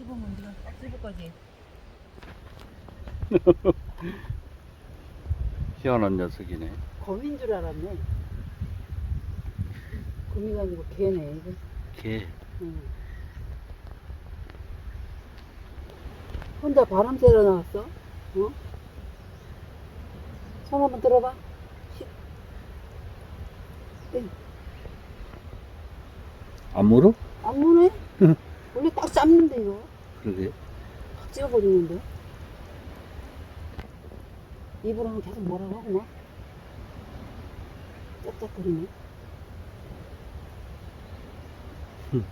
찝으면 네가 딱 찝을 거지. 희한한 녀석이네. 거미인 줄 알았네. 거미가 아니고 개네 이거. 개. 응. 혼자 바람 쐬러 나왔어? 어? 손 한번 들어봐. 시- 안 물어? 안 무네? 응. 원래 딱 잡는데 이거. 그러게. 확 찍어버리는데. 입으로는 계속 뭐라고 하구만. 짭짭거리네. 흠.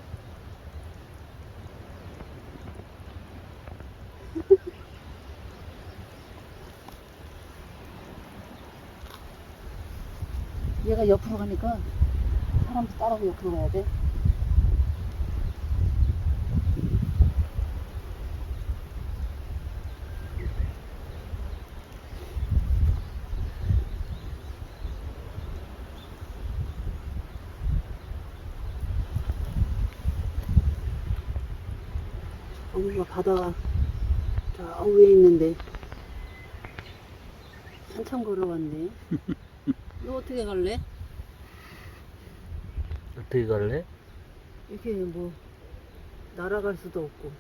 얘가 옆으로 가니까 사람도 따라서 옆으로 가야 돼. 어머니가 바다가 저 위에 있는데 한참 걸어왔네. 너 어떻게 갈래? 어떻게 갈래? 이렇게 뭐 날아갈 수도 없고.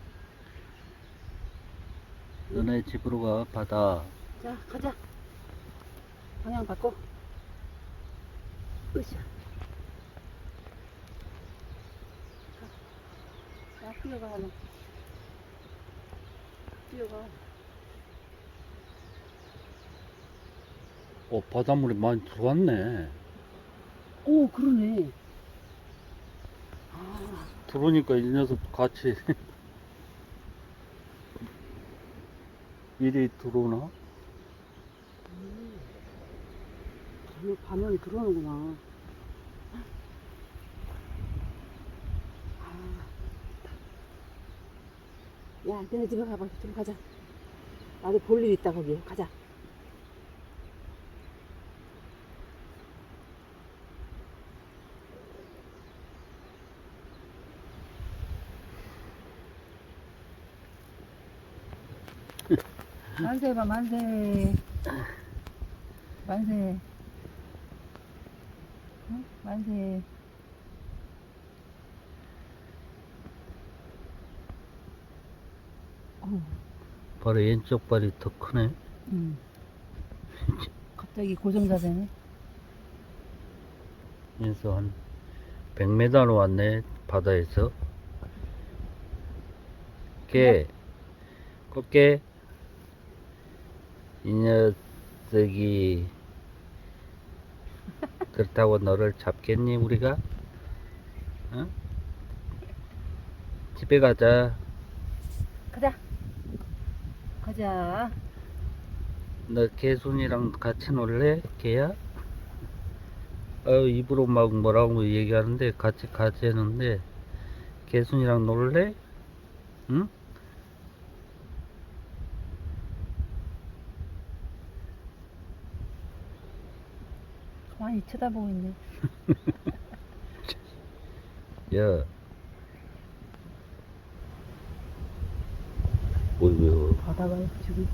너네 집으로 가, 바다. 자, 가자. 방향 바꿔. 으쌰. 가. 자, 뛰어가, 하나. 뛰어가. 어, 바닷물이 많이 들어왔네. 오, 그러네. 아, 들어오니까 이 녀석 같이. 미리 들어오나? 이거 반영이 들어오는구나. 야, 너네 집에 가봐. 좀 가자. 나도 볼 일 있다, 거기. 가자. 만세 봐, 만세. 만세. 응? 만세. 어우, 바로 왼쪽 발이 더 크네. 응. 갑자기 고정자세네. 그래서 한 100m로 왔네, 바다에서. 깨. 꺾게. 이 녀석이. 그렇다고 너를 잡겠니, 우리가? 응? 집에 가자. 가자. 가자. 너 개순이랑 같이 놀래? 개야? 어, 입으로 막 뭐라고 얘기하는데 같이 가자는데 개순이랑 놀래? 응? 가만히 쳐다보고 있네. 야. 뭐, 왜, 바다가 지금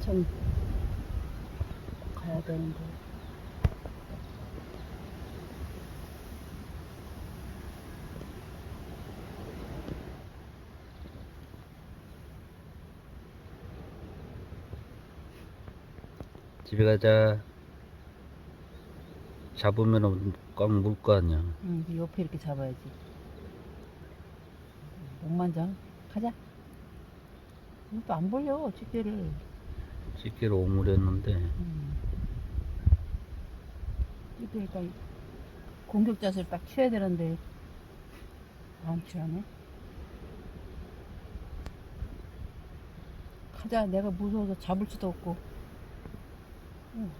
참 가야 되는데. 집에 가자. 잡으면은 꽉물 거 아니야. 응, 그 옆에 이렇게 잡아야지. 목만장. 가자. 또안 벌려, 집게를. 집게로 오므렸는데. 음. 이렇게 일단 공격 자세를 딱 취해야 되는데 안 취하네. 가자. 내가 무서워서 잡을 수도 없고. 응.